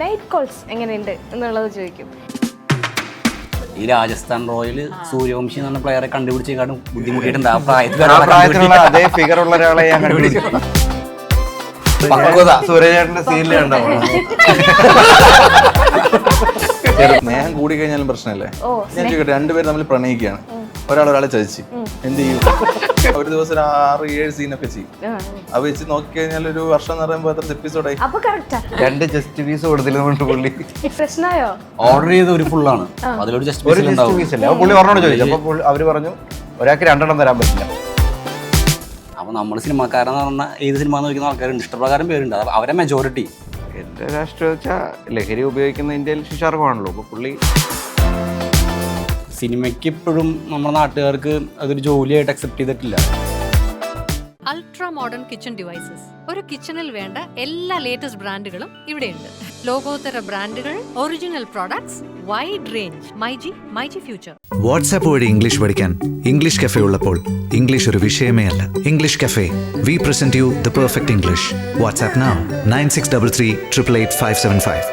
Night calls എങ്ങനെയുണ്ട് എന്നുള്ളത് ചോദിക്കും. ഈ രാജസ്ഥാൻ റോയൽ സൂര്യവംശി എന്ന പറഞ്ഞ പ്ലെയറെ കണ്ടുപിടിച്ചേക്കാളും ബുദ്ധിമുട്ടിയിട്ടുണ്ട്. ആ പ്രായത്തിൽ. അതേ ഫിഗർ ഉള്ള ഒരാളെ ഞാൻ കണ്ടുപിടിച്ചു. പക്വത. സൂര്യചേട്ടന്റെ സീനിൽ ഉണ്ടാവും സ്നേഹം കൂടി കഴിഞ്ഞാലും പ്രശ്നമല്ലേ. ഓ, ഞാൻ ചോദിക്കട്ടെ രണ്ടുപേരും തമ്മിൽ പ്രണയിക്കുകയാണ്. ഒരാൾ ഒരാളെ ചതിച്ച്. എന്ത് ചെയ്യും? ഒരു ദിവസം ഒരു ആറ് ഏഴ് സീനൊക്കെ ചെയ്യും. ആ. അത് വെച്ച് നോക്കിക്കഴിഞ്ഞാൽ ഒരു വർഷം എന്ന് പറയുമ്പോൾ എത്ര എപ്പിസോഡായി അപ്പൊ കറക്റ്റാ രണ്ട് ജസ്റ്റ് പീസ് കൊടുത്തില്ലെന്നുണ്ട് പുള്ളി? പ്രശ്നമായോ? ഓർഡർ ചെയ്ത ഒരു ഫുള്ളാണ് അതിലൊരു ജസ്റ്റ് ഒരു പീസ് ജസ്റ്റ് പീസ് അല്ലേ? പുള്ളി പറഞ്ഞോ ചോദിച്ചു. അപ്പൊ അവർ അവർ പറഞ്ഞു ഒരാൾക്ക് രണ്ടെണ്ണം തരാൻ പറ്റില്ല. അപ്പൊ നമ്മൾ സിനിമാക്കാരെന്ന് പറഞ്ഞാൽ ഏത് സിനിമ നോക്കുന്ന ആൾക്കാരുണ്ട്. ഇഷ്ടപ്രകാരം പേരുണ്ട്. അവരെ മെജോറിറ്റി എന്റെ രാഷ്ട്രീയം വെച്ചാൽ ലഹരി ഉപയോഗിക്കുന്ന ഇന്ത്യയിൽ ശിശാർഹമാണല്ലോ അപ്പൊ പുള്ളി സിനിമയ്ക്ക് ഇപ്പോഴും നമ്മുടെ നാട്ടുകാർക്ക് അതൊരു ജോലിയായിട്ട് അക്സെപ്റ്റ് ചെയ്തിട്ടില്ല. അൾട്രാ മോഡേൺ കിച്ചൺ ഡിവൈസസ് ഒരു കിച്ചണിൽ വേണ്ട എല്ലാ ലേറ്റസ്റ്റ് ബ്രാൻഡുകളും ഇവിടെയുണ്ട്. ലോകോത്തര ബ്രാൻഡുകൾ original products wide range myG myG future WhatsApp വഴി ഇംഗ്ലീഷ് പഠിക്കാൻ ഇംഗ്ലീഷ് കഫേ ഉള്ളപ്പോൾ ഇംഗ്ലീഷ് ഒരു വിഷയമേ അല്ല. English cafe we present you the perfect English WhatsApp now nine six double three triple eight five seven five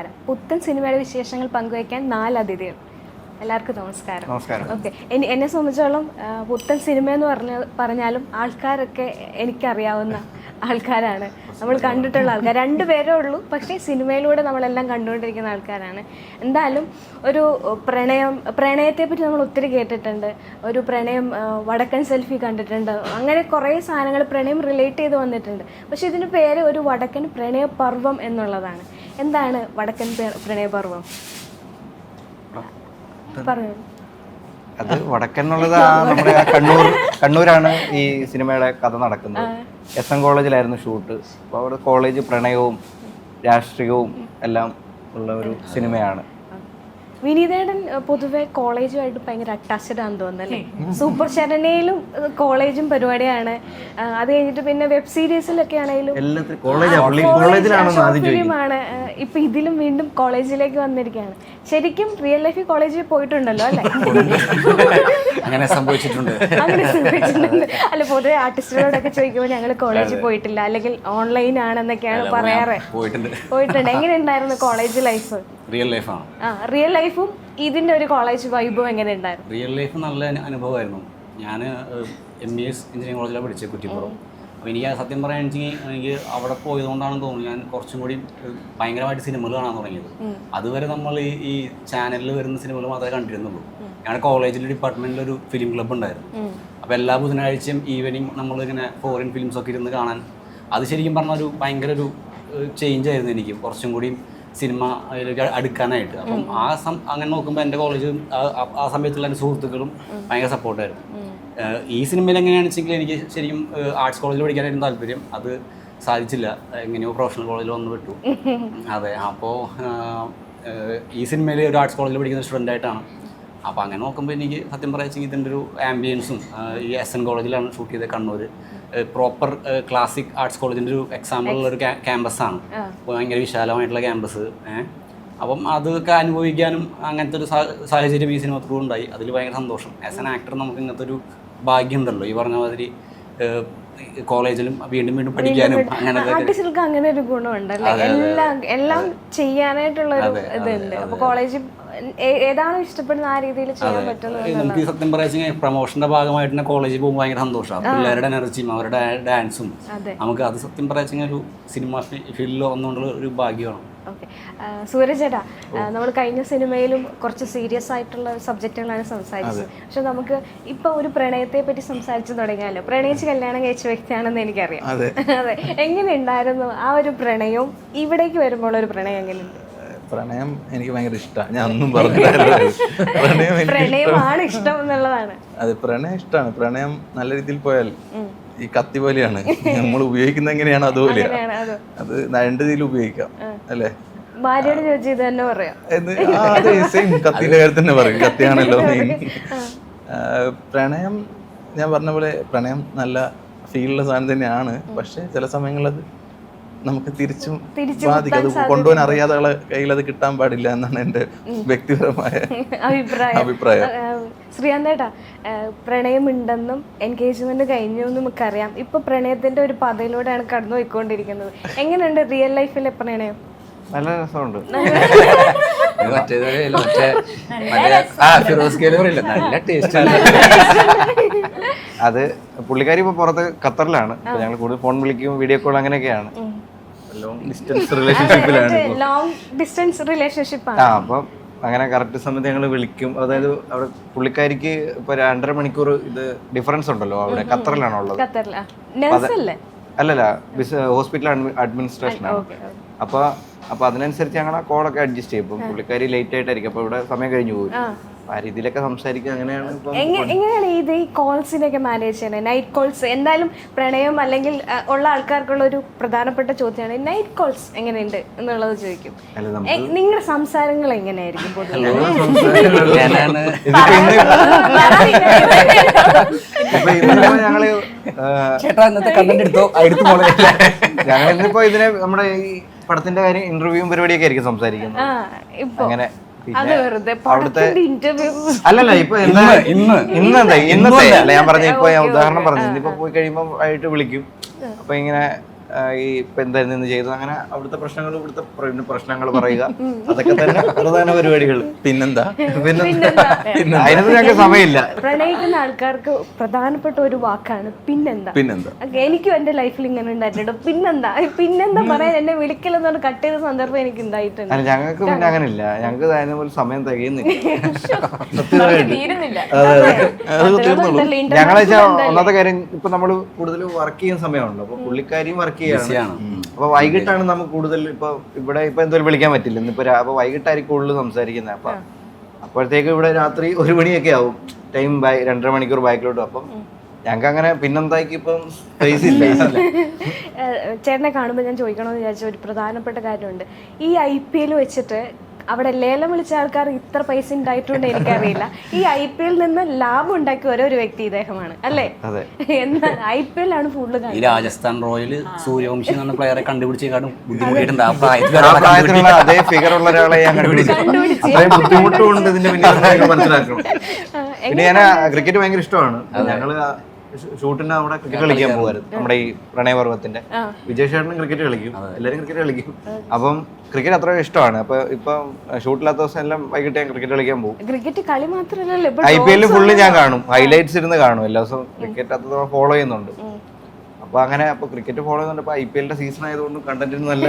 നമസ്കാരം. പുത്തൻ സിനിമയുടെ വിശേഷങ്ങൾ പങ്കുവയ്ക്കാൻ നാല് അതിഥികൾ എല്ലാവർക്കും നമസ്കാരം. ഓക്കെ. എന്നെ സംബന്ധിച്ചോളം പുത്തൻ സിനിമ എന്ന് പറഞ്ഞ പറഞ്ഞാലും ആൾക്കാരൊക്കെ എനിക്കറിയാവുന്ന ആൾക്കാരാണ്. നമ്മൾ കണ്ടിട്ടുള്ള ആൾക്കാർ. രണ്ടു പേരേ ഉള്ളൂ പക്ഷേ സിനിമയിലൂടെ നമ്മളെല്ലാം കണ്ടുകൊണ്ടിരിക്കുന്ന ആൾക്കാരാണ്. എന്തായാലും ഒരു പ്രണയം പ്രണയത്തെ പറ്റി നമ്മൾ ഒത്തിരി കേട്ടിട്ടുണ്ട്. ഒരു പ്രണയം വടക്കൻ സെൽഫി കണ്ടിട്ടുണ്ട്. അങ്ങനെ കുറേ സാധനങ്ങൾ പ്രണയം റിലേറ്റ് ചെയ്ത് വന്നിട്ടുണ്ട്. പക്ഷേ ഇതിന് പേര് ഒരു വടക്കൻ പ്രണയ പ്രണയപർവം എന്നുള്ളതാണ്. എന്താണ് വടക്കൻ പ്രണയപർവം അത് വടക്കൻ എന്നുള്ളത് നമ്മുടെ കണ്ണൂർ കണ്ണൂരാണ് ഈ സിനിമയുടെ കഥ നടക്കുന്നത്. എസ് എൻ കോളേജിലായിരുന്നു ഷൂട്ട്. അപ്പോൾ അവിടെ കോളേജ് പ്രണയവും രാഷ്ട്രീയവും എല്ലാം ഉള്ള ഒരു സിനിമയാണ്. വിനീതേടൻ പൊതുവെ കോളേജുമായിട്ട് ഭയങ്കര അറ്റാച്ച്ഡ് ആണെന്ന് തോന്നുന്നല്ലേ സൂപ്പർ ശരണയിലും കോളേജും പരിപാടിയാണ്. അത് കഴിഞ്ഞിട്ട് പിന്നെ വെബ് സീരീസിലൊക്കെ ആണെങ്കിലും ഫിലിമാണ് ഇപ്പൊ ഇതിലും വീണ്ടും കോളേജിലേക്ക് വന്നിരിക്കുകയാണ്. ശരിക്കും റിയൽ ലൈഫിൽ കോളേജിൽ പോയിട്ടുണ്ടല്ലോ അല്ലേ? അങ്ങനെ സംഭവിച്ചിട്ടുണ്ട്. അങ്ങനെ സംഭവിച്ചിട്ടുണ്ട്. അല്ല പൊതുവെ ആർട്ടിസ്റ്റുകളോടൊക്കെ ചോദിക്കുമ്പോൾ ഞങ്ങൾ കോളേജിൽ പോയിട്ടില്ല. അല്ലെങ്കിൽ ഓൺലൈൻ ആണെന്നൊക്കെയാണ് പറയാറ്. പോയിട്ടുണ്ട്. പോയിട്ടുണ്ട്. എങ്ങനെ ഉണ്ടായിരുന്നു കോളേജ് ലൈഫ് റിയൽ ലൈഫാണ് ആ റിയൽ ലൈഫും ഇതിന്റെ ഒരു കോളേജ് വൈബും എങ്ങനെ ഉണ്ടായിരുന്നു റിയൽ ലൈഫ് നല്ല അനുഭവമായിരുന്നു. ഞാൻ എം ഇ എസ് എഞ്ചിനീയറിംഗ് കോളേജിലാണ് പഠിച്ചത് കുറ്റിപ്പുറം. അപ്പോൾ എനിക്ക് സത്യം പറയുകയാണെങ്കിൽ എനിക്ക് അവിടെ പോയതുകൊണ്ടാണെന്ന് തോന്നുന്നു ഞാൻ കുറച്ചും കൂടി ഭയങ്കരമായിട്ട് സിനിമകൾ കാണാൻ തുടങ്ങിയത്. അതുവരെ നമ്മൾ ഈ ഈ ചാനലിൽ വരുന്ന സിനിമകൾ മാത്രമേ കണ്ടിരുന്നുള്ളൂ. ഞങ്ങളുടെ കോളേജിലെ ഡിപ്പാർട്ട്മെന്റിൽ ഒരു ഫിലിം ക്ലബ്ബ് ഉണ്ടായിരുന്നു. അപ്പോൾ എല്ലാ ബുധനാഴ്ചയും ഈവനിങ് നമ്മളിങ്ങനെ ഫോറിൻ ഫിലിംസ് ഒക്കെ ഇരുന്ന് കാണാൻ അത് ശരിക്കും പറഞ്ഞ ഒരു ഭയങ്കര ഒരു ചേഞ്ച് ആയിരുന്നു എനിക്ക്. കുറച്ചും കൂടി സിനിമ അതിലേക്ക് അടുക്കാനായിട്ട്. അപ്പം ആ സം അങ്ങനെ നോക്കുമ്പോൾ എന്റെ കോളേജും ആ- സമയത്തുള്ള എന്റെ സുഹൃത്തുക്കളും ഭയങ്കര സപ്പോർട്ടായിരുന്നു ഈ സിനിമയിൽ എങ്ങനെയാണെന്ന് വെച്ചെങ്കിൽ എനിക്ക് ശരിക്കും ആർട്സ് കോളേജിൽ പഠിക്കാനായിരുന്നു താല്പര്യം. അത് സാധിച്ചില്ല. എങ്ങനെയോ പ്രൊഫഷണൽ കോളേജിൽ വന്ന് വിട്ടു. അതെ അപ്പോൾ ഈ സിനിമയിൽ ഒരു ആർട്സ് കോളേജിൽ പഠിക്കുന്ന സ്റ്റുഡന്റ് ആയിട്ടാണ്. അപ്പോൾ അങ്ങനെ നോക്കുമ്പോൾ എനിക്ക് സത്യം പറയാച്ചെങ്കിൽ ഇതിന്റെ ഒരു ആംബിയൻസും ഈ എസ് എൻ കോളേജിലാണ് ഷൂട്ട് ചെയ്തത് കണ്ണൂർ പ്രോപ്പർ ക്ലാസിക് ആർട്സ് കോളേജിന്റെ ഒരു എക്സാമ്പിളുള്ള ഒരു ക്യാമ്പസാണ് ഭയങ്കര വിശാലമായിട്ടുള്ള ക്യാമ്പസ് അപ്പം അതൊക്കെ അനുഭവിക്കാനും അങ്ങനത്തെ ഒരു സാഹചര്യം ഈ സിനിമ ത്രൂ ഉണ്ടായി. അതിൽ ഭയങ്കര സന്തോഷം. ആസ് ആൻ ആക്ടർ നമുക്ക് ഇങ്ങനത്തെ ഒരു ഭാഗ്യം ഉണ്ടല്ലോ ഈ പറഞ്ഞ മാതിരി കോളേജിലും വീണ്ടും വീണ്ടും പഠിക്കാനും അങ്ങനെ ആർട്ടിസ്റ്റുകൾക്ക് അങ്ങനെ ഒരു ഗുണമുണ്ടല്ലേ എല്ലാം എല്ലാം ചെയ്യാനായിട്ടുള്ള ഒരു ഇതുണ്ട്. അപ്പൊ കോളേജിൽ ഏതാണോ ഇഷ്ടപ്പെടുന്ന ആ രീതിയിൽ ചെയ്യാൻ പറ്റുന്നത് നമുക്ക് സത്യം പറയാ പ്രൊമോഷന്റെ ഭാഗമായിട്ട് തന്നെ കോളേജിൽ പോകുമ്പോൾ ഭയങ്കര സന്തോഷമാണ് പിള്ളേരുടെ എനർജിയും അവരുടെ ഡാൻസും നമുക്ക് അത് സത്യം പറയാ ഒരു സിനിമ ഫീൽഡിൽ വന്നുകൊണ്ടുള്ള ഒരു ഭാഗ്യമാണ്. ഓക്കെ. സൂരജേട്ടാ നമ്മൾ കഴിഞ്ഞ സിനിമയിലും കുറച്ച് സീരിയസ് ആയിട്ടുള്ള സബ്ജക്റ്റുകളാണ് സംസാരിച്ചത്. പക്ഷെ നമുക്ക് ഇപ്പൊ ഒരു പ്രണയത്തെ പറ്റി സംസാരിച്ചു തുടങ്ങിയാലോ? പ്രണയിച്ച് കല്യാണം കഴിച്ച വ്യക്തിയാണെന്ന് എനിക്കറിയാം. അതെ. അതെ. എങ്ങനെ ഉണ്ടായിരുന്നു ആ ഒരു പ്രണയവും? ഇവിടേക്ക് വരുമ്പോൾ ഒരു പ്രണയം എങ്ങനെയുണ്ട്? പ്രണയം എനിക്ക് ഭയങ്കര ഇഷ്ടമാണ് ഞാൻ ഒന്നും പ്രണയമാണ് ഇഷ്ടം. എന്നുള്ളതാണ്. അതെ പ്രണയം ഇഷ്ടമാണ് പ്രണയം നല്ല രീതിയിൽ പോയാൽ ഈ കത്തി പോലെയാണ്. നമ്മൾ ഉപയോഗിക്കുന്ന എങ്ങനെയാണ് അതുപോലെയാണ് അങ്ങനെയാണ് അത്. രണ്ട് രീതിയിൽ ഉപയോഗിക്കാം അല്ലേ? ഭാര്യയോട് ചോദിച്ചു ഇത് തന്നെ പറയാം. ആ, അതെ സെയിം കത്തിന്റെ കാര്യത്തിൽ തന്നെ പറയും. കത്തിയാണല്ലോ മെയിൻ പ്രണയം ഞാൻ പറഞ്ഞ പോലെ പ്രണയം നല്ല ഫീലുള്ള സാധനം തന്നെയാണ്. പക്ഷെ ചില സമയങ്ങളിൽ അത് നമുക്ക് തിരിച്ചും തിരിച്ചു ബാധിക്കും. അത് കൊണ്ടുപോകാൻ അറിയാതെ ആളെ കയ്യിൽ അത് കിട്ടാൻ പാടില്ല എന്നാണ് എന്റെ വ്യക്തിപരമായ അഭിപ്രായം. അഭിപ്രായം. ശ്രീകാന്തേട്ടാ പ്രണയമുണ്ടെന്നും എൻഗേജ്മെന്റ് കഴിഞ്ഞു എന്നും നമുക്കറിയാം. ഇപ്പൊ പ്രണയത്തിന്റെ ഒരു പാതയിലൂടെയാണ് കടന്നു പോയിക്കൊണ്ടിരിക്കുന്നത് എങ്ങനെയുണ്ട് റിയൽ ലൈഫിലെ പ്രണയം? നല്ല രസമുണ്ട്. നല്ല ടേസ്റ്റ് അത് പുള്ളിക്കാരി ഇപ്പൊ പുറത്ത് ഖത്തറിലാണ്. ഞങ്ങൾ കൂടുതൽ ഫോൺ വിളിക്കും വീഡിയോ കോൾ അങ്ങനെയൊക്കെയാണ്. ലോങ് ഡിസ്റ്റൻസ് റിലേഷൻഷിപ്പിലാണ് ഇപ്പൊ. ലോങ് ഡിസ്റ്റൻസ് റിലേഷൻഷിപ്പ് ആ ആണ് അപ്പം അങ്ങനെ കറക്റ്റ് സമയത്ത് ഞങ്ങൾ വിളിക്കും. അതായത് അവിടെ പുള്ളിക്കാരിക്ക് ഇപ്പൊ രണ്ടര മണിക്കൂർ ഇത് ഡിഫറൻസ് ഉണ്ടല്ലോ അവിടെ ഖത്തറിലാണോ ഉള്ളത്? അല്ലല്ല ഹോസ്പിറ്റൽ അഡ്മിനിസ്ട്രേഷൻ ആണ്. അപ്പൊ അപ്പൊ അതിനനുസരിച്ച് ഞങ്ങൾ ആ കോളൊക്കെ അഡ്ജസ്റ്റ് ചെയ്യും. പുള്ളിക്കാരി ലേറ്റ് ആയിട്ടായിരിക്കും. അപ്പൊ ഇവിടെ സമയം കഴിഞ്ഞു പോകും ആ രീതിയിലൊക്കെ സംസാരിക്കുക അങ്ങനെയാണ് ഇപ്പം എങ്ങനെയാണ് ഇത് ഈ കോൾസിനൊക്കെ മാനേജ് നൈറ്റ് കോൾസ് എന്തായാലും പ്രണയം അല്ലെങ്കിൽ ഉള്ള ആൾക്കാർക്കുള്ള ഒരു പ്രധാനപ്പെട്ട ചോദ്യമാണ് നൈറ്റ് കോൾസ് എങ്ങനെയുണ്ട് എന്നുള്ളത് ചോദിക്കും. അല്ല നമുക്ക് എ- നിങ്ങളുടെ സംസാരങ്ങൾ എങ്ങനെയായിരിക്കും പൊതുവെ? ഞാനാണ് ഇതിപ്പോ ഇന്ന് ഇപ്പൊ ഇന്നിപ്പോ ഞങ്ങൾ ആ, ചേട്ടാ ഇന്നത്തെ കണ്ടന്റ് എടുത്തോ? ആ, എടുത്തു മോളെ. ഞങ്ങൾ ഇതിനെ നമ്മുടെ ഈ പടത്തിന്റെ കാര്യം ഇന്റർവ്യൂവും പരിപാടിയൊക്കെ ആയിരിക്കും സംസാരിക്കുന്നത്. ആ ഇപ്പൊ. അങ്ങനെ അത് പിന്നെ വെറുതെ അവിടുത്തെ പടത്തിന്റെ ഇന്റർവ്യൂ അല്ലല്ല ഇപ്പൊ ഇന്ന് ഇന്ന് ഇന്നത്തെ ഇന്നത്തെ അല്ല ഞാൻ പറഞ്ഞ ഇപ്പൊ ഞാൻ ഉദാഹരണം പറഞ്ഞു ഇന്നിപ്പോ പോയി കഴിയുമ്പോ ആയിട്ട് വിളിക്കും. അപ്പൊ ഇങ്ങനെ ഈ ഇപ്പൊ എന്തായിരുന്നു ഇന്ന് ചെയ്തത്. അങ്ങനെ അവിടുത്തെ പ്രശ്നങ്ങൾ ഇവിടുത്തെ പ്ര- പ്രശ്നങ്ങൾ പറയുക. അതൊക്കെ തന്നെ പ്രധാന പരിപാടികൾ. പിന്നെന്താ? പിന്നെന്താ? അതിനൊന്നും ഞങ്ങൾക്ക് സമയമില്ല. പ്രണയിക്കുന്ന ആൾക്കാർക്ക് പ്രധാനപ്പെട്ട ഒരു വാക്കാണ് പിന്നെന്താ. പിന്നെന്താ? എനിക്കും എന്റെ ലൈഫിൽ ഇങ്ങനെ ഉണ്ടായിട്ടുണ്ട്. പിന്നെന്താ? പിന്നെന്താ പറയാൻ എന്നെ വിളിക്കലെന്ന് പറഞ്ഞ കട്ട് ചെയ്ത സന്ദർഭം എനിക്ക് ഉണ്ടായിട്ടുണ്ട്. അല്ല ഞങ്ങൾക്ക് പിന്നെ അങ്ങനെ ഇല്ല ഞങ്ങൾക്ക് അതിനെ പോലെ സമയം തികയുന്നില്ല. തീരുന്നില്ല. ഞങ്ങളെ ഒന്നാമത്തെ കാര്യം ഇപ്പൊ നമ്മൾ കൂടുതൽ വർക്ക് ചെയ്യുന്ന സമയമാണല്ലോ. അപ്പൊ പുള്ളിക്കാരിയും വർക്ക് ചെയ്യാണ് ബിസിയാണ് അപ്പൊ വൈകിട്ടാണ് നമുക്ക് കൂടുതൽ ഇപ്പൊ ഇവിടെ ഇപ്പൊ എന്തോ വിളിക്കാൻ പറ്റില്ല. ഇന്നിപ്പോ അപ്പൊ വൈകിട്ടായിരിക്കും കൂടുതൽ സംസാരിക്കുന്നത്. അപ്പൊ അപ്പോഴത്തേക്ക് ഇവിടെ രാത്രി ഒരു മണിയൊക്കെ ആവും. ടൈം രണ്ടര മണിക്കൂർ ബാക്കിലോട്ട്. അപ്പം ഞങ്ങൾക്ക് അങ്ങനെ പിന്നെന്താക്കി ഇപ്പം സ്പേസ് ഇല്ല. ചേട്ടനെ കാണുമ്പോൾ ഞാൻ ചോദിക്കണമെന്ന് വിചാരിച്ച ഒരു പ്രധാനപ്പെട്ട കാര്യമുണ്ട്. ഈ ഐ പി എൽ വെച്ചിട്ട് അവിടെ ലേലം വിളിച്ച ആൾക്കാർ ഇത്ര പൈസ ഉണ്ടായിട്ടുണ്ട് എനിക്കറിയില്ല. ഈ ഐ പി എൽ നിന്ന് ലാഭം ഉണ്ടാക്കിയ ഒരേ ഒരു വ്യക്തി ഇദ്ദേഹമാണ്. അല്ലേ? അതെ. എന്നാൽ ഐ പി എൽ ആണ് ഫുള്ള് ഈ രാജസ്ഥാൻ റോയൽ സൂര്യവംശി എന്ന പ്ലെയറെ കണ്ടുപിടിച്ചേക്കാളും ബുദ്ധിമുട്ടിയിട്ടുണ്ട്. ആ പ്രായത്തിലുള്ള അതേ ഫിഗർ ഉള്ള ഒരാളെ ഞാൻ കണ്ടുപിടിച്ചു. അത്രയും ബുദ്ധിമുട്ടുണ്ട് ഇതിന്റെ പിന്നിൽ നിങ്ങൾ മനസ്സിലാക്കണം പിന്നെ ഞാൻ ക്രിക്കറ്റ് ഭയങ്കര ഇഷ്ടമാണ്. ഞങ്ങൾ ഷൂട്ടിന് അവിടെ ക്രിക്കറ്റ് കളിക്കാൻ പോകുമായിരുന്നു നമ്മുടെ ഈ പ്രണയപർവത്തിന്റെ. ചേട്ടനും ക്രിക്കറ്റ് കളിക്കും. എല്ലാരും ക്രിക്കറ്റ് കളിക്കും. അപ്പം ക്രിക്കറ്റ് അത്ര ഇഷ്ടമാണ്. അപ്പൊ ഇപ്പൊ ഷൂട്ടില്ലാത്ത ദിവസം എല്ലാം വൈകിട്ട് ഞാൻ ക്രിക്കറ്റ് കളിക്കാൻ പോകും. ക്രിക്കറ്റ് കളി മാത്രമല്ലല്ലോ. ഐ പി എല്ലിൽ ഫുള്ള് ഞാൻ കാണും. ഹൈലൈറ്റ്സ് ഇരുന്ന് കാണും. എല്ലാ ദിവസവും ക്രിക്കറ്റ് അത്ര ഫോളോ ചെയ്യുന്നുണ്ട്. അപ്പൊ അങ്ങനെ അപ്പൊ ക്രിക്കറ്റ് ഫോളോ ചെയ്യുന്നുണ്ട് ഐ പി എല്ലിന്റെ സീസൺ ആയതുകൊണ്ട് കണ്ടന്റിന് നല്ല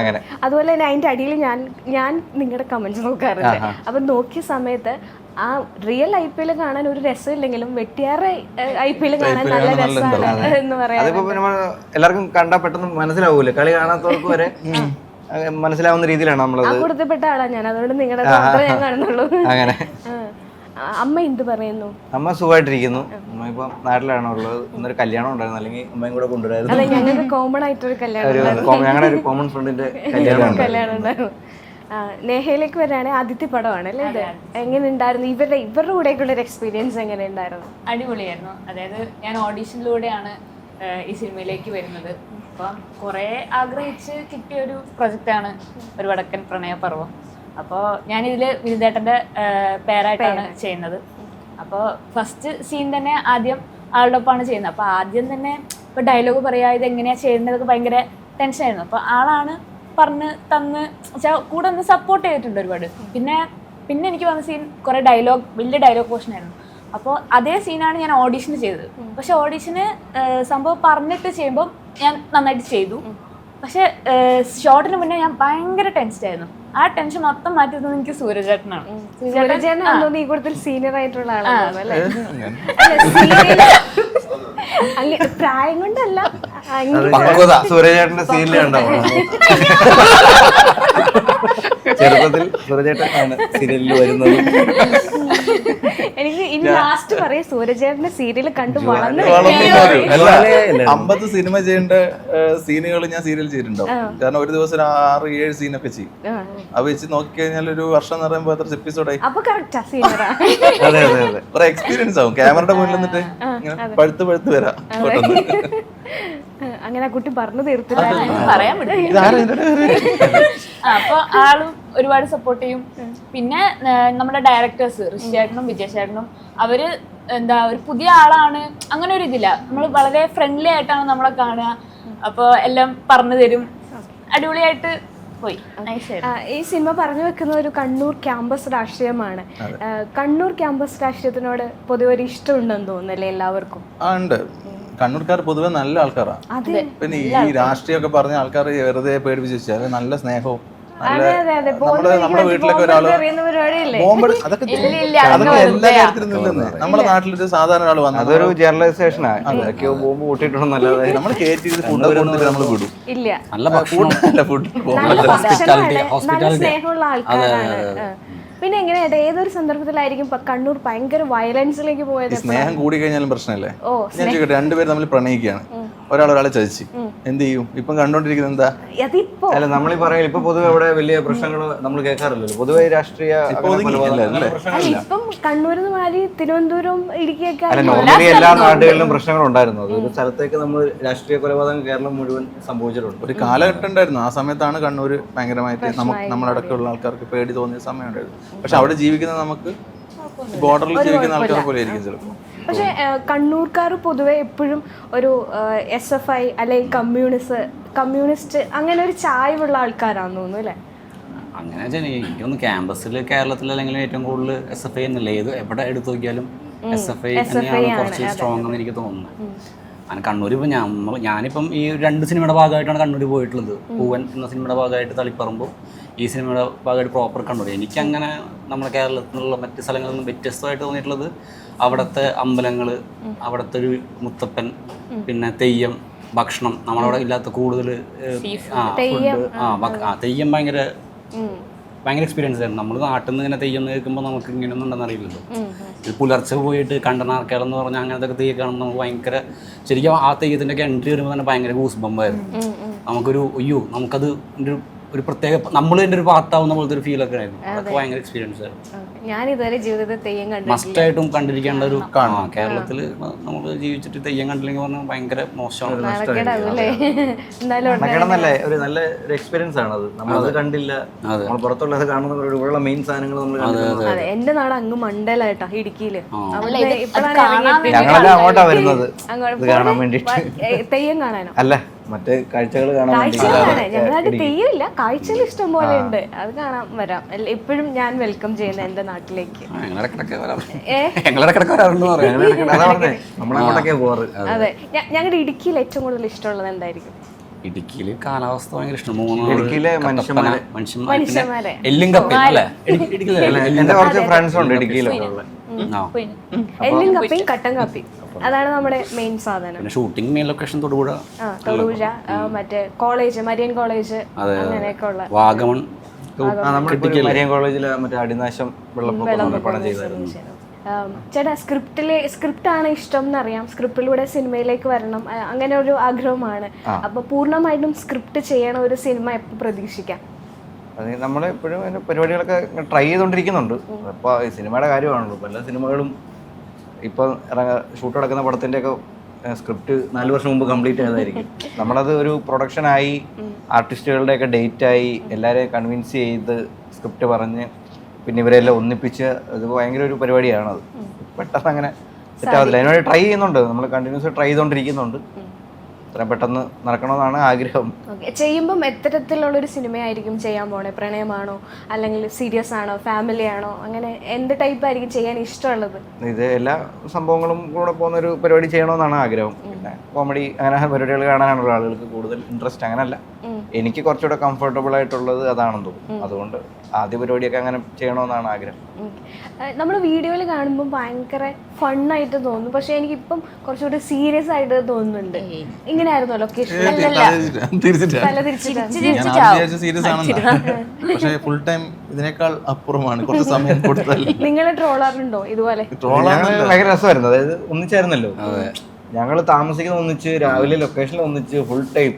അങ്ങനെ. അതുപോലെ തന്നെ അതിന്റെ അടിയിൽ ഞാൻ ഞാൻ നിങ്ങളുടെ കമന്റ്സ് നോക്കാറുണ്ട്. അപ്പൊ നോക്കിയ സമയത്ത് ആ റിയൽ ഐ പി എൽ കാണാൻ ഒരു രസമില്ലെങ്കിലും വെട്ടിയാറെ ഐ പി എൽ കാണാൻ നല്ല രസമാണ് എന്ന് പറയാം അതിപ്പോ എല്ലാവർക്കും കണ്ടാൽ പെട്ടെന്ന് മനസ്സിലാവൂലേ. കളി കാണാത്തവർക്ക് വരെ മനസ്സിലാവുന്ന രീതിയിലാണ് നമ്മൾ നമ്മളത് കൊടുത്തപ്പെട്ട ആളാണ് ഞാൻ. അതുകൊണ്ട് നിങ്ങളുടെ ഞാൻ കാണുന്നുള്ളൂ. അങ്ങനെ. അമ്മ എന്ത് പറയുന്നു? അമ്മ സുഖമായിട്ടിരിക്കുന്നു. അമ്മ ഇപ്പം നാട്ടിലാണ് ഉള്ളത്. ഇന്നൊരു കല്യാണം ഉണ്ടായിരുന്നു. അല്ലെങ്കിൽ അമ്മയും കൂടെ കൊണ്ടുവരായിരുന്നു. അതെ ഞങ്ങൾക്ക് കോമൺ ആയിട്ടൊരു കല്യാണം ഞങ്ങളുടെ ഒരു കോമൺ ഫ്രണ്ടിന്റെ കല്യാണം ഉണ്ടായിരുന്നു. നേഹയിലേക്ക് വരാണെങ്കിൽ ആദ്യത്തെ പടമാണ് അല്ലേ ഇത്? എങ്ങനെ ഉണ്ടായിരുന്നു ഇവരുടെ ഇവരുടെ കൂടെയൊക്കെയുള്ള ഒരു എക്സ്പീരിയൻസ് എങ്ങനെ ഉണ്ടായിരുന്നു അടിപൊളിയായിരുന്നു. അതായത് ഞാൻ ഓഡീഷനിലൂടെയാണ് ഈ സിനിമയിലേക്ക് വരുന്നത്. അപ്പം കുറേ ആഗ്രഹിച്ച് കിട്ടിയ ഒരു പ്രൊജക്റ്റാണ് ഒരു വടക്കൻ പ്രണയ പ്രണയപർവം അപ്പോൾ ഞാനിതിൽ വിരുദേട്ടന്റെ പേരായിട്ടാണ് ചെയ്യുന്നത്. അപ്പോൾ ഫസ്റ്റ് സീൻ തന്നെ ആദ്യം ആളുടെ ഒപ്പമാണ് ചെയ്യുന്നത്. അപ്പോൾ ആദ്യം തന്നെ ഇപ്പോൾ ഡയലോഗ് പറയാ ഇത് എങ്ങനെയാണ് ചെയ്യേണ്ടതൊക്കെ ഭയങ്കര ടെൻഷനായിരുന്നു അപ്പോൾ ആളാണ് പറഞ്ഞ് തന്ന് വെച്ചാൽ കൂടെ ഒന്ന് സപ്പോർട്ട് ചെയ്തിട്ടുണ്ട് ഒരുപാട്. പിന്നെ പിന്നെ എനിക്ക് വന്ന സീൻ കുറേ ഡയലോഗ് വലിയ ഡയലോഗ് പോർഷൻ ആയിരുന്നു. അപ്പോൾ അതേ സീനാണ് ഞാൻ ഓഡീഷന് ചെയ്തത്. പക്ഷെ ഓഡീഷന് സംഭവം പറഞ്ഞിട്ട് ചെയ്യുമ്പോൾ ഞാൻ നന്നായിട്ട് ചെയ്തു. പക്ഷെ ഷോർട്ടിന് മുന്നേ ഞാൻ ഭയങ്കര ടെൻസ്ഡ് ആയിരുന്നു. ആ ടെൻഷൻ മൊത്തം മാറ്റിയത് എനിക്ക് സൂര്യചേട്ടനാണ്. സൂര്യചേട്ടൻ ഈ കൂടുതൽ സീനിയർ ആയിട്ടുള്ള ആളാണ് അല്ലേ? പ്രായം കൊണ്ടല്ല. സൂര്യചേട്ടന്റെ സീനിൽ ചെറുപ്പത്തിൽ സൂര്യചേട്ടൻ ആണ് സീരിയലിൽ വരുന്നത്. ലാസ്റ്റ് പറയാം സൂരജേട്ടന്റെ സീരിയൽ കണ്ടു വളർന്നു അമ്പത് സിനിമ ചെയ്യേണ്ട സീനുകൾ ഞാൻ സീരിയൽ ചെയ്തിട്ടുണ്ടാവും. കാരണം ഒരു ദിവസം ആറ് ഏഴ് സീനൊക്കെ ചെയ്യും. അത് വെച്ച് നോക്കിക്കഴിഞ്ഞാൽ ഒരു വർഷം എന്ന് പറയുമ്പോൾ എത്ര എപ്പിസോഡായി അതെ അതെ അതെ. കുറെ എക്സ്പീരിയൻസ് ആവും. ക്യാമറയുടെ മുന്നിൽ നിന്നിട്ട് ഇങ്ങനെ പഴുത്ത് പഴുത്ത് വരാം. അങ്ങനെ ആ കുട്ടി പറഞ്ഞു തീർത്തില്ല. പറയാൻ ഇതിന്റെ അപ്പൊ ആളും ഒരുപാട് സപ്പോർട്ട് ചെയ്യും. പിന്നെ നമ്മുടെ ഡയറക്ടേഴ്സ് ഋഷിചേട്ടനും വിജയചേട്ടനും അവർ എന്താ ഒരു പുതിയ ആളാണ്. അങ്ങനെ ഒരു ഇതില്ല. നമ്മൾ വളരെ ഫ്രണ്ട്ലി ആയിട്ടാണ് നമ്മളെ കാണുക. അപ്പോൾ എല്ലാം പറഞ്ഞു തരും. അടിപൊളിയായിട്ട് പോയി. ഈ സിനിമ പറഞ്ഞു വെക്കുന്ന ഒരു കണ്ണൂർ ക്യാമ്പസ് രാഷ്ട്രീയമാണ്. കണ്ണൂർ ക്യാമ്പസ് രാഷ്ട്രീയത്തിനോട് പൊതുവെ ഒരു ഇഷ്ടമുണ്ടെന്ന് തോന്നുന്നല്ലേ എല്ലാവർക്കും? ആ ഉണ്ട്. കണ്ണൂർക്കാർ പൊതുവെ നല്ല ആൾക്കാരാണ് പിന്നെ ഈ രാഷ്ട്രീയമൊക്കെ പറഞ്ഞ ആൾക്കാർ വെറുതെ പേടിപ്പിച്ച് വെച്ചാൽ നല്ല സ്നേഹവും നമ്മൾ നമ്മുടെ വീട്ടിലൊക്കെ ഒരാൾ ബോംബ് അതൊക്കെ ഇല്ല, അതൊക്കെ എല്ലാ കാര്യത്തിലും ഇല്ലെന്ന് നമ്മുടെ നാട്ടിലൊരു സാധാരണ ഒരാൾ വന്നത് അതൊരു ജനറലൈസേഷനാണ് അതൊക്കെയോ ബോംബ് കൂട്ടിയിട്ടുണ്ടെന്നല്ലാതെ നമ്മൾ കയറ്റി ഫുഡ് നമ്മൾ വിടും. ഇല്ല. നല്ല ഫുഡ് സ്നേഹമുള്ള ആൾക്കാരാണ്. പിന്നെ എങ്ങനെയാ ഏതൊരു സന്ദർഭത്തിലായിരിക്കും കണ്ണൂർ ഭയങ്കര വയലൻസിലേക്ക് പോയത്? സ്നേഹം കൂടി കഴിഞ്ഞാലും പ്രശ്നമല്ലേ? ഓ ഞാൻ രണ്ടുപേരും തമ്മിൽ പ്രണയിക്കുകയാണ്. ഒരാൾ ഒരാളെ ചതിച്ച് എന്ത് ചെയ്യും? ഇപ്പം കണ്ടോണ്ടിരിക്കുന്നത് എന്താ? അതിപ്പോ? അല്ല നമ്മൾ ഈ പറയില്ല ഇപ്പൊ പൊതുവെ അവിടെ വലിയ പ്രശ്നങ്ങൾ നമ്മൾ കേൾക്കാറില്ലല്ലോ. പൊതുവെ രാഷ്ട്രീയ കണ്ണൂരിന്ന് മാറി തിരുവനന്തപുരം ഇടുക്കിയൊക്കെ അല്ല നോർമലി എല്ലാ നാടുകളിലും പ്രശ്നങ്ങൾ ഉണ്ടായിരുന്നു അത് ഒരു സ്ഥലത്തേക്ക് നമ്മൾ രാഷ്ട്രീയ കൊലപാതകം കേരളം മുഴുവൻ സംഭവിച്ചിട്ടുണ്ട്. ഒരു കാലഘട്ടം ഉണ്ടായിരുന്നു ആ സമയത്താണ് കണ്ണൂർ ഭയങ്കരമായിട്ട് നമുക്ക് നമ്മളടക്കമുള്ള ആൾക്കാർക്ക് പേടി തോന്നിയ സമയം ഉണ്ടായിരുന്നു പക്ഷെ അവിടെ ജീവിക്കുന്ന നമുക്ക് ബോർഡറിൽ ജീവിക്കുന്ന ആൾക്കാർ പോലെ ആയിരിക്കും ചിലപ്പോൾ. പക്ഷെ കണ്ണൂർക്കാർ പൊതുവെ എപ്പോഴും ഒരു എസ് എഫ് ഐ അല്ലെങ്കിൽ കമ്മ്യൂണിസ്റ്റ് കമ്മ്യൂണിസ്റ്റ് അങ്ങനെ ഒരു ചായവുള്ള ആൾക്കാരാന്ന് തോന്നുന്നു അല്ലേ? അങ്ങനെ എനിക്ക് എനിക്കൊന്ന് ക്യാമ്പസിൽ കേരളത്തിൽ അല്ലെങ്കിൽ ഏറ്റവും കൂടുതൽ എസ് എഫ് ഐ എന്നല്ല ഏത് എവിടെ എടുത്തു നോക്കിയാലും എസ് എഫ് ഐ തന്നെയാണ് കുറച്ച് സ്ട്രോങ് എന്ന് എനിക്ക് തോന്നുന്നത്. അങ്ങനെ കണ്ണൂർ ഇപ്പം നമ്മൾ ഞാനിപ്പം ഈ രണ്ട് സിനിമയുടെ ഭാഗമായിട്ടാണ് കണ്ണൂർ പോയിട്ടുള്ളത്. പൂവൻ എന്ന സിനിമയുടെ ഭാഗമായിട്ട് തളിപ്പറമ്പും ഈ സിനിമയുടെ ഭാഗമായിട്ട് പ്രോപ്പർ കണ്ണൂർ എനിക്കങ്ങനെ നമ്മുടെ കേരളത്തിലുള്ള മറ്റ് സ്ഥലങ്ങളിൽ നിന്നും വ്യത്യസ്തമായിട്ട് തോന്നിയിട്ടുള്ളത് അവിടുത്തെ അമ്പലങ്ങൾ അവിടുത്തെ ഒരു മുത്തപ്പൻ പിന്നെ തെയ്യം ഭക്ഷണം നമ്മളവിടെ ഇല്ലാത്ത കൂടുതൽ ആ തെയ്യം. ഭയങ്കര ഭയങ്കര എക്സ്പീരിയൻസ് ആയിരുന്നു. നമ്മൾ നാട്ടിൽ നിന്ന് ഇങ്ങനെ തെയ്യം കേൾക്കുമ്പോൾ നമുക്ക് ഇങ്ങനെയൊന്നും ഉണ്ടെന്ന് അറിയില്ലല്ലോ. ഇത് പുലർച്ചെ പോയിട്ട് കണ്ടനാർക്കേളം എന്ന് പറഞ്ഞാൽ അങ്ങനത്തെ തെയ്യം കാണുമ്പോൾ നമുക്ക് ഭയങ്കര ശരിക്കും ആ തെയ്യത്തിന്റെ ഒക്കെ എൻട്രി വരുമ്പോൾ തന്നെ ഭയങ്കര ഗൂസ് ബമ്പായിരുന്നു നമുക്കൊരു അയ്യോ നമുക്കത് ഒരു ഒരു പ്രത്യേക നമ്മൾ എന്റെ ഒരു പാർട്ടാവുന്ന പോലത്തെ ഒരു ഫീൽ ഒക്കെ ആയിരുന്നു. അതൊക്കെ ഭയങ്കര എക്സ്പീരിയൻസ് ആയിരുന്നു. ഞാൻ ഇതുവരെ ജീവിതത്തിൽ തെയ്യം കണ്ടു മസ്റ്റായിട്ടും കണ്ടിരിക്കേണ്ട ഒരു കാണാം കേരളത്തിൽ നമ്മൾ ജീവിച്ചിട്ട് തെയ്യം കണ്ടില്ലെങ്കിൽ പറഞ്ഞാൽ ഭയങ്കര മോശമാണ്. ഒരു നല്ല ഒരു എക്സ്പീരിയൻസ് ആണ് അത്. നമ്മൾ അത്. കണ്ടില്ല. നമ്മൾ പുറത്തുള്ളത് കാണുന്ന ഒരു ഇവിടെയുള്ള മെയിൻ സാധനങ്ങൾ നമ്മൾ എന്റെ നാട് അങ്ങ് മണ്ടലായിട്ടാ ഇടുക്കിയിൽ. ഞങ്ങളെല്ലാം അങ്ങോട്ടാ വരുന്നത്. അങ്ങോട്ട് കാണാൻ വേണ്ടിട്ട്. തെയ്യം കാണാനോ? അല്ല. മറ്റേ കാഴ്ചകൾ കാണാൻ വേണ്ടി കാഴ്ച കാണാൻ തെയ്യമില്ല കാഴ്ചകൾ ഇഷ്ടം പോലെ ഉണ്ട്. അത് കാണാൻ വരാം. ഇപ്പോഴും എപ്പോഴും ഞാൻ വെൽക്കം ചെയ്യുന്ന എന്റെ നാട്ടിലേക്ക്. അതാ ഞങ്ങളുടെ ഇടുക്കിയിൽ ഏറ്റവും കൂടുതൽ ഇഷ്ടമുള്ളത് എന്തായിരിക്കും? ഇടുക്കിയിൽ കാലാവസ്ഥ ഭയങ്കര ഇഷ്ടം. മൂന്ന് ഇടുക്കിയിലെ മനുഷ്യന്മാരെ- മനുഷ്യന്മാരെ. എല്ലും കപ്പയും അല്ലേ? ഇടുക്കി- ഇടുക്കിയിലെ എന്റെ കുറച്ച് ഫ്രണ്ട്സ് ഉണ്ട് ഇടുക്കിയിലൊക്കെ. എല്ലും കപ്പയും കട്ടൻ കപ്പയും അതാണ് നമ്മുടെ മെയിൻ സാധനം. പിന്നെ ഷൂട്ടിംഗ് മെയിൻ ലൊക്കേഷൻ തൊടുപുഴ. ആ തൊടുപുഴ മറ്റേ കോളേജ് മരിയൻ കോളേജ് അങ്ങനെയൊക്കെ ഉള്ള. വാഗമൺ. മരിയൻ മറ്റേ അടിനാശം വെള്ളപ്പൊക്കം സമർപ്പണം ചെയ്തായിരുന്നു ആം, ചേട്ടാ സ്ക്രിപ്റ്റിലെ സ്ക്രിപ്റ്റ് ആണ് ഇഷ്ടം എന്നറിയാം. സ്ക്രിപ്റ്റിലൂടെ സിനിമയിലേക്ക് വരണം. അങ്ങനെ ഒരു ആഗ്രഹമാണ്. അപ്പൊ പൂർണമായിട്ടും സ്ക്രിപ്റ്റ് ചെയ്യണ ഒരു സിനിമ എപ്പോൾ പ്രതീക്ഷിക്കാം? അത് നമ്മൾ എപ്പോഴും അതിന്റെ പരിപാടികളൊക്കെ ട്രൈ ചെയ്തുകൊണ്ടിരിക്കുന്നുണ്ട് അപ്പോൾ ഈ സിനിമയുടെ കാര്യമാണല്ലോ. പല എല്ലാ സിനിമകളും ഇപ്പം ഷൂട്ട് നടക്കുന്ന പടത്തിന്റെ ഒക്കെ സ്ക്രിപ്റ്റ് നാല് വർഷം മുമ്പ് കംപ്ലീറ്റ് ചെയ്തതായിരിക്കും നമ്മളത് ഒരു പ്രൊഡക്ഷനായി ആർട്ടിസ്റ്റുകളുടെ ഒക്കെ ഡേറ്റ് ആയി എല്ലാവരെയും കൺവിൻസ് ചെയ്ത് സ്ക്രിപ്റ്റ് പറഞ്ഞ് പിന്നെ ഇവരെല്ലാം ഒന്നിപ്പിച്ച് അത് ഭയങ്കര ഒരു പരിപാടിയാണത്. പെട്ടെന്ന് അങ്ങനെ സെറ്റ് ആവത്തില്ല. അതിനുവേണ്ടി ട്രൈ ചെയ്യുന്നുണ്ട്. നമ്മൾ കണ്ടിന്യൂസ് ട്രൈ ചെയ്തുകൊണ്ടിരിക്കുന്നുണ്ട് ഇത്രയും പെട്ടെന്ന് നടക്കണമെന്നാണ് ആഗ്രഹം. ചെയ്യുമ്പം എത്തരത്തിലുള്ള ഒരു സിനിമയായിരിക്കും ചെയ്യാൻ പോണേ? പ്രണയമാണോ? അല്ലെങ്കിൽ സീരിയസ് ആണോ? ഫാമിലി ആണോ? അങ്ങനെ എന്ത് ടൈപ്പ് ആയിരിക്കും ചെയ്യാൻ ഇഷ്ടമുള്ളത്? ഇത് എല്ലാ സംഭവങ്ങളും കൂടെ പോകുന്ന ഒരു പരിപാടി ചെയ്യണമെന്നാണ് ആഗ്രഹം. പിന്നെ കോമഡി അങ്ങനെ പരിപാടികൾ കാണാനാണല്ലോ ആളുകൾക്ക് കൂടുതൽ ഇൻട്രസ്റ്റ് അങ്ങനല്ല. എനിക്ക് കുറച്ചുകൂടെ കംഫർട്ടബിൾ ആയിട്ടുള്ളത് അതാണെന്ന് തോന്നുന്നു. അതുകൊണ്ട് ആദ്യ പരിപാടിയൊക്കെ അങ്ങനെ ചെയ്യണമെന്നാണ് ആഗ്രഹം. നമ്മൾ വീഡിയോയിൽ കാണുമ്പോൾ ഭയങ്കര ഫണ്ണായിട്ട് തോന്നും. പക്ഷെ എനിക്കിപ്പം കുറച്ചുകൂടി സീരിയസ് ആയിട്ട് തോന്നുന്നുണ്ട്. ഇങ്ങനെയായിരുന്നു ലൊക്കേഷൻ പക്ഷേ ഫുൾ ടൈം ഇതിനേക്കാൾ അപ്പുറമാണ്. കുറച്ച് സമയം കൊടുത്താൽ. നിങ്ങൾ ട്രോളാറുണ്ടോ ഇതുപോലെ? ട്രോളാണ് ഭയങ്കര രസമായിരുന്നു. അതായത് ഒന്നിച്ചായിരുന്നല്ലോ. ഞങ്ങൾ താമസിക്കുന്ന ഒന്നിച്ച് രാവിലെ ലൊക്കേഷനിൽ ഒന്നിച്ച് ഫുൾ ടൈം.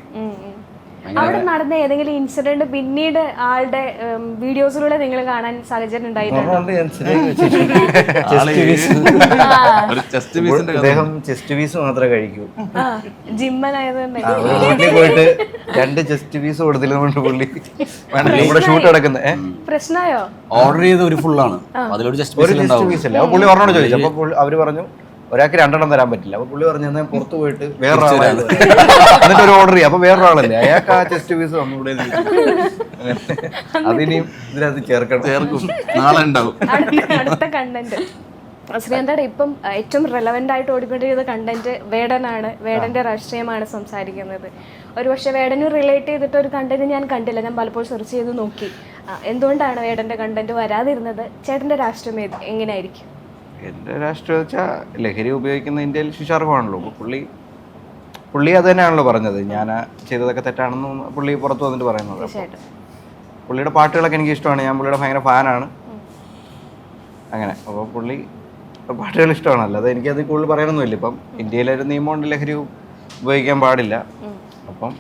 അവിടെ നടന്ന ഏതെങ്കിലും ഇൻസിഡന്റ് പിന്നീട് ആളുടെ വീഡിയോസിലൂടെ നിങ്ങൾ കാണാൻ സാഹചര്യം അദ്ദേഹം ചെസ്റ്റ് പീസ് മാത്രമേ കഴിക്കൂ. ജിമ്മനായതുകൊണ്ട് പോയിട്ട് രണ്ട് ചെസ്റ്റ് പീസ് കൊടുത്തില്ലെന്നുകൊണ്ട് പുള്ളി. ഇവിടെ ഷൂട്ട് നടക്കുന്നത്? പ്രശ്നമായോ? ഓർഡർ ചെയ്ത ഒരു ഫുള്ളാണ് അതിലൊരു ജസ്റ്റ് ഒരു ചെസ്റ്റ് പീസ് അല്ലേ. പുള്ളി പറഞ്ഞോട് ചോദിച്ചു. അപ്പൊ അവർ പറഞ്ഞു ഒരാൾക്ക് രണ്ടെണ്ണം തരാൻ പറ്റില്ല. അപ്പൊ പുള്ളി പറഞ്ഞു എന്നാൽ പുറത്ത് പോയിട്ട് വേറൊരാളെ എന്നിട്ട് ഒരു ഓർഡർ ചെയ്യാം. അപ്പൊ വേറൊരാളല്ലേ? അയാൾക്ക് ആ ചെസ്റ്റ് പീസ് വന്നുകൂടെ അതിനെയും ഇതിനകത്ത് ചേർക്കണം. ചേർക്കും. നാളെ ഉണ്ടാവും. അടുത്ത കണ്ടന്റ് ശ്രീകാന്തയുടെ ഇപ്പം ഏറ്റവും റെലവെന്റ് ആയിട്ട് ഓടിക്കൊണ്ടിരിക്കുന്ന കണ്ടന്റ് വേടനാണ്. വേടന്റെ രാഷ്ട്രീയമാണ് സംസാരിക്കുന്നത്. ഒരു പക്ഷെ വേടന് റിലേറ്റ് ചെയ്തിട്ട് ഒരു കണ്ടന്റ് ഞാൻ കണ്ടില്ല. ഞാൻ പലപ്പോഴും സെർച്ച് ചെയ്ത് നോക്കി. എന്തുകൊണ്ടാണ് വേടന്റെ കണ്ടന്റ് വരാതിരുന്നത്? ചേട്ടന്റെ രാഷ്ട്രീയം എങ്ങനെയായിരിക്കും? എന്റെ രാഷ്ട്രീയം വെച്ചാൽ ലഹരി ഉപയോഗിക്കുന്ന ഇന്ത്യയിൽ ശിശാർഹമാണല്ലോ അപ്പോൾ പുള്ളി പുള്ളി അത് തന്നെയാണല്ലോ പറഞ്ഞത്. ഞാൻ ചെയ്തതൊക്കെ തെറ്റാണെന്ന് പുള്ളി പുറത്തു വന്നിട്ട് പറയുന്നത് പുള്ളിയുടെ പാട്ടുകളൊക്കെ എനിക്ക് ഇഷ്ടമാണ്. ഞാൻ പുള്ളിയുടെ ഭയങ്കര ഫാനാണ്. അങ്ങനെ. അപ്പോൾ പുള്ളി പാട്ടുകൾ ഇഷ്ടമാണ്. അല്ലാതെ എനിക്കത് കൂടുതൽ പറയാനൊന്നുമില്ല. ഇപ്പം ഇന്ത്യയിലൊരു നിയമമുണ്ട് ലഹരി ഉപയോഗിക്കാൻ പാടില്ല. അപ്പം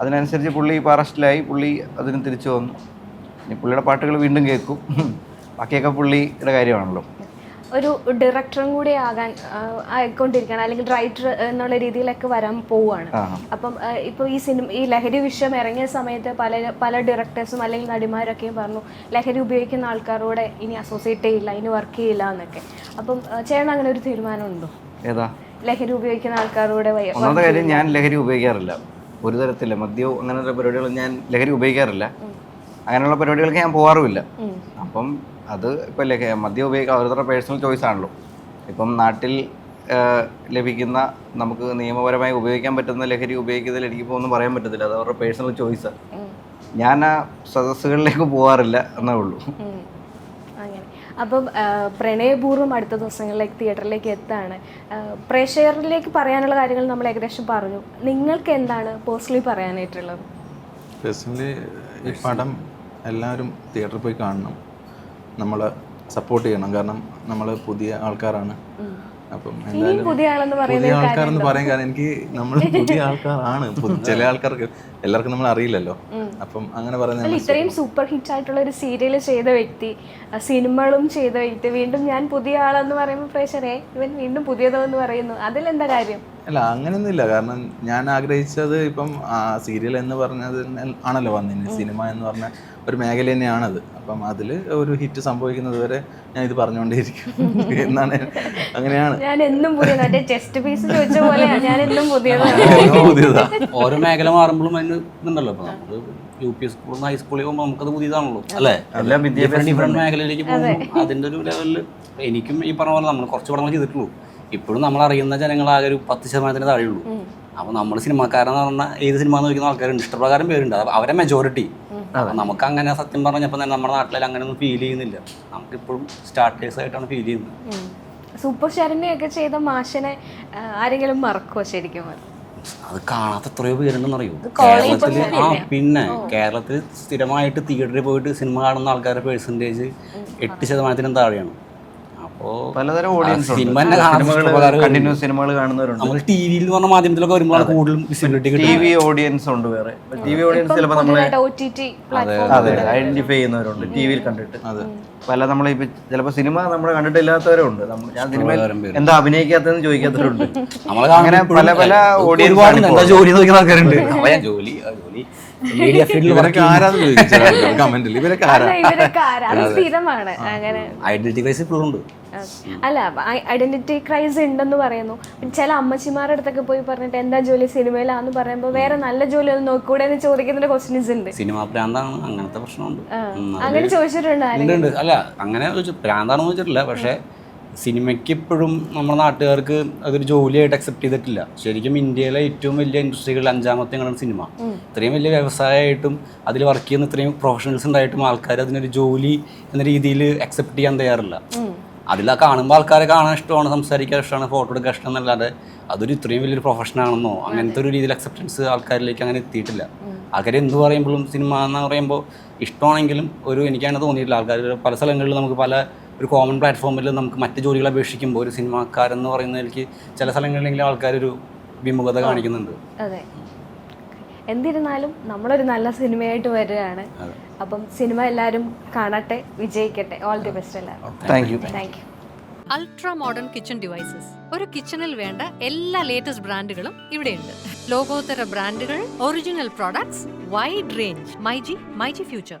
അതിനനുസരിച്ച് പുള്ളി ഇപ്പോൾ അറസ്റ്റിലായി. പുള്ളി അതിന് തിരിച്ചു വന്നു. ഇനി പുള്ളിയുടെ പാട്ടുകൾ വീണ്ടും കേൾക്കും. ബാക്കിയൊക്കെ പുള്ളിയുടെ കാര്യമാണല്ലോ. ഒരു ഡയറക്ടറും കൂടി ആകാൻ ആയിക്കൊണ്ടിരിക്കണം ആയിക്കൊണ്ടിരിക്കുകയാണ്. അല്ലെങ്കിൽ റൈറ്റർ എന്നുള്ള രീതിയിലൊക്കെ വരാൻ പോവുകയാണ്. അപ്പം ഇപ്പോൾ ഈ സിനിമ ഈ ലഹരി വിഷയം ഇറങ്ങിയ സമയത്ത് പല പല ഡയറക്ടേഴ്സും അല്ലെങ്കിൽ നടിമാരൊക്കെയും പറഞ്ഞു ലഹരി ഉപയോഗിക്കുന്ന ആൾക്കാരോട് ഇനി അസോസിയേറ്റ് ചെയ്യില്ല ഇനി വർക്ക് ചെയ്യില്ല എന്നൊക്കെ. അപ്പം ചേട്ടൻ അങ്ങനെ ഒരു തീരുമാനമുണ്ടോ? ഏതാ? ലഹരി ഉപയോഗിക്കുന്ന ആൾക്കാരോട് ഒന്നാമത്തെ കാര്യം ഞാൻ ലഹരി ഉപയോഗിക്കാറില്ല. ഒരു തരത്തില്ല മദ്യവും അങ്ങനെയുള്ള പരിപാടികൾ ഞാൻ ലഹരി ഉപയോഗിക്കാറില്ല. അങ്ങനെയുള്ള പരിപാടികൾക്ക് ഞാൻ പോകാറുമില്ല. അപ്പം അത് ഇപ്പം ലഹ മദ്യം ഉപയോഗിക്കുക ഓരോരുത്തരുടെ പേഴ്സണൽ ചോയ്സ് ആണല്ലോ. ഇപ്പം നാട്ടിൽ ലഭിക്കുന്ന നമുക്ക് നിയമപരമായി ഉപയോഗിക്കാൻ പറ്റുന്ന ലഹരി ഉപയോഗിക്കുന്നതിൽ എനിക്കിപ്പോൾ ഒന്നും പറയാൻ പറ്റത്തില്ല. അത് അവരുടെ പേഴ്സണൽ ചോയ്സ്. ഞാൻ ആ സദസ്സുകളിലേക്ക് പോകാറില്ല എന്നേ ഉള്ളൂ. അങ്ങനെ. അപ്പം പ്രണയപൂർവം അടുത്ത ദിവസങ്ങളിലേക്ക് തിയേറ്ററിലേക്ക് എത്താണ്? പ്രേക്ഷകരിലേക്ക് പറയാനുള്ള കാര്യങ്ങൾ നമ്മൾ ഏകദേശം പറഞ്ഞു. നിങ്ങൾക്ക് എന്താണ് പേഴ്സണലി പറയാനായിട്ടുള്ളത്? പേഴ്സണലി ഈ പടം എല്ലാവരും തിയേറ്ററിൽ പോയി കാണണം. നമ്മൾ സപ്പോർട്ട് ചെയ്യണം. കാരണം നമ്മൾ പുതിയ ആൾക്കാരാണ്. അപ്പം എന്തായാലും പുതിയ ആൾക്കാരെന്ന് പറയാൻ കാരണം എനിക്ക് നമ്മൾ പുതിയ ആൾക്കാരാണ്. ചില ആൾക്കാർക്ക് എല്ലാവർക്കും നമ്മൾ അറിയില്ലല്ലോ. അപ്പം അങ്ങനെ പറയുന്നത് ഇത്രയും സൂപ്പർ ഹിറ്റ് ആയിട്ടുള്ള ഒരു സീരിയൽ ചെയ്ത വ്യക്തി സിനിമകളും ചെയ്ത വ്യക്തി വീണ്ടും ഞാൻ പുതിയ ആളെന്ന് പറയുമ്പോൾ പ്രേക്ഷരെ ഇവൻ വീണ്ടും പുതിയതോ എന്ന് പറയുന്നു. അതിലെന്താ കാര്യം? അല്ല അങ്ങനെയൊന്നുമില്ല. കാരണം ഞാൻ ആഗ്രഹിച്ചത് ഇപ്പം സീരിയൽ എന്ന് പറഞ്ഞത് ആണല്ലോ വന്നിന് സിനിമ എന്ന് പറഞ്ഞ ഒരു മേഖല തന്നെയാണത്. അപ്പം അതിൽ ഒരു ഹിറ്റ് സംഭവിക്കുന്നത് വരെ ഞാൻ ഇത് പറഞ്ഞുകൊണ്ടേയിരിക്കും. എന്നാണ് അങ്ങനെയാണ്. ഞാൻ എന്നും പുതിയ മറ്റേ ചെസ്റ്റ് പീസ് ചോദിച്ച പോലെയാണ് ഞാൻ എന്നും പുതിയതാ. ഓരോ മേഖല മാറുമ്പോഴും അതിന് ഇതുണ്ടല്ലോ. ഇപ്പൊ നമ്മൾ യു പി സ്കൂളിൽ നിന്ന് ഹൈസ്കൂളിൽ പോകുമ്പോൾ നമുക്കത് പുതിയതാണല്ലോ. അല്ലേ? എല്ലാം വിദ്യാഭ്യാസം ഡിഫറെന്റ് മേഖലയിലേക്ക് പോകുമ്പോൾ അതിന്റെ ഒരു ലെവലിൽ എനിക്കും ഈ പറഞ്ഞ പോലെ നമ്മൾ കുറച്ച് പടങ്ങൾ ചെയ്തിട്ടുള്ളൂ. ഇപ്പോഴും നമ്മൾ അറിയുന്ന ജനങ്ങളാകെ ഒരു പത്ത് ശതമാനത്തിന് താഴെയുള്ളൂ. അപ്പോൾ നമ്മൾ സിനിമാക്കാരെന്ന് പറഞ്ഞാൽ ഏത് സിനിമ നോക്കുന്ന ആൾക്കാരുണ്ട്. ഇഷ്ടപ്രകാരം പേരുണ്ട്. അവരെ മെജോറിറ്റി നമുക്ക് അങ്ങനെ സത്യം പറഞ്ഞപ്പോൾ തന്നെ നമ്മുടെ നാട്ടിൽ അങ്ങനെ ഒന്നും ഫീൽ ചെയ്യുന്നില്ല. നമുക്കിപ്പോഴും സ്റ്റാർട്ടേഴ്സ് ആയിട്ടാണ് ഫീൽ ചെയ്യുന്നത്. സൂപ്പർ ശരണ്യൊക്കെ ചെയ്ത മാഷനെ ആരെങ്കിലും മറക്കോ ശരിക്കും? അത് കാണാത്ത എത്രയോ പേരുണ്ടെന്ന് അറിയോ കേരളത്തിൽ ആ പിന്നെ കേരളത്തിൽ സ്ഥിരമായിട്ട് തിയേറ്ററിൽ പോയിട്ട് സിനിമ കാണുന്ന ആൾക്കാരുടെ പേഴ്സന്റേജ് എട്ട് ശതമാനത്തിനും താഴെയാണ്. പലതരം ഓഡിയൻസ് സിനിമ കണ്ടിന്യൂസ് സിനിമകൾ കാണുന്നവരുണ്ട്. നമ്മൾ ടി വിയിൽ പറഞ്ഞ മാധ്യമത്തിലൊക്കെ വരുമ്പോഴാണ് കൂടുതലും വിസിബിലിറ്റി ടി വി ഓഡിയൻസ് ഉണ്ട് വേറെ. ടി വി ഓഡിയൻസ് ചിലപ്പോൾ നമ്മളെ അതെ ഐഡന്റിഫൈ ചെയ്യുന്നവരുണ്ട്. ടി വിയിൽ കണ്ടിട്ട്. പല നമ്മൾ ഇപ്പൊ ചിലപ്പോൾ സിനിമ നമ്മൾ കണ്ടിട്ടില്ലാത്തവരുണ്ട്. നമ്മൾ ഞാൻ സിനിമയിൽ എന്താ അഭിനയിക്കാത്തതെന്ന് ചോദിക്കാത്തവരുണ്ട്. നമ്മളെ അങ്ങനെ പല പല ഓഡിയൻസ് എന്താ ജോലി നോക്കുന്ന ആൾക്കാരുണ്ട്. ജോലി ആ ജോലി. മീഡിയ ഫീൽഡിൽ ഇവരൊക്കെ ആരാന്ന് ചോദിച്ചു? കമന്റിൽ ഇവരൊക്കെ ആരാ? ഐഡന്റിറ്റി വൈസ് ഇപ്പോഴും ഉണ്ട്. അല്ല ഐഡന്റിറ്റി ക്രൈസ് ഉണ്ടെന്ന് പറയുന്നു. ചില അമ്മച്ചിമാരുടെ അടുത്തൊക്കെ പോയി പറഞ്ഞിട്ട് എന്താ ജോലി സിനിമയിലാന്ന് പറയുമ്പോൾ വേറെ നല്ല ജോലി ഒന്നും നോക്കൂടെ എന്ന് ചോദിക്കുന്ന ക്വസ്റ്റ്യൻസ് ഉണ്ട്. സിനിമ പ്രാന്താണ് അങ്ങനത്തെ പ്രശ്നമുണ്ട്. അങ്ങനെ ചോദിച്ചിട്ടുണ്ട് അല്ല അങ്ങനെ പ്രാന്താണ് പ്രാന്താണെന്ന് വെച്ചിട്ടില്ല പക്ഷേ സിനിമയ്ക്ക് ഇപ്പോഴും നമ്മുടെ നാട്ടുകാർക്ക് അതൊരു ജോലിയായിട്ട് അക്സെപ്റ്റ് ചെയ്തിട്ടില്ല. ശരിക്കും ഇന്ത്യയിലെ ഏറ്റവും വലിയ ഇൻഡസ്ട്രികളിൽ അഞ്ചാമത്തെ ആണ് സിനിമ. ഇത്രയും വലിയ വ്യവസായമായിട്ടും അതിൽ വർക്ക് ചെയ്യുന്ന ഇത്രയും പ്രൊഫഷണൽസ് ഉണ്ടായിട്ടും ആൾക്കാർ അതിനൊരു ജോലി എന്ന രീതിയിൽ അക്സെപ്റ്റ് ചെയ്യാൻ തയ്യാറില്ല. അതിൽ കാണുമ്പോൾ ആൾക്കാരെ കാണാൻ ഇഷ്ടമാണ് സംസാരിക്കാൻ ഇഷ്ടമാണ് ഫോട്ടോ എടുക്കാൻ ഇഷ്ടം എന്നല്ലാതെ അതൊരു ഇത്രയും വലിയൊരു പ്രൊഫഷൻ ആണെന്നോ അങ്ങനത്തെ ഒരു രീതിയിൽ അക്സെപ്റ്റൻസ് ആൾക്കാരിലേക്ക് അങ്ങനെ എത്തിയിട്ടില്ല. ആൾക്കാർ എന്ത് പറയുമ്പോഴും സിനിമ എന്ന് പറയുമ്പോൾ ഇഷ്ടമാണെങ്കിലും ഒരു എനിക്കങ്ങനെ തോന്നിയിട്ടില്ല. ആൾക്കാർ പല സ്ഥലങ്ങളിൽ നമുക്ക് പല ഒരു കോമൺ പ്ലാറ്റ്ഫോമിൽ നമുക്ക് മറ്റ് ജോലികളെ അപേക്ഷിക്കുമ്പോൾ ഒരു സിനിമാക്കാരെന്ന് പറയുന്നതിലേക്ക് ചില സ്ഥലങ്ങളിലെങ്കിലും ആൾക്കാരൊരു വിമുഖത കാണിക്കുന്നുണ്ട്. അതെ എന്തിരുന്നാലും നമ്മളൊരു നല്ല സിനിമയായിട്ട് വരികയാണ്. അപ്പം സിനിമ എല്ലാവരും കാണട്ടെ വിജയിക്കട്ടെ. ഓൾ ദി ബെസ്റ്റ് എല്ലാവരും thank you thank you ultra modern kitchen devices ഒരു കിച്ചണിൽ വേണ്ട എല്ലാ ലേറ്റസ്റ്റ് ബ്രാൻഡുകളും ഇവിടെയുണ്ട്. ലോകോത്തര ബ്രാൻഡുകൾ original products wide range myG myG future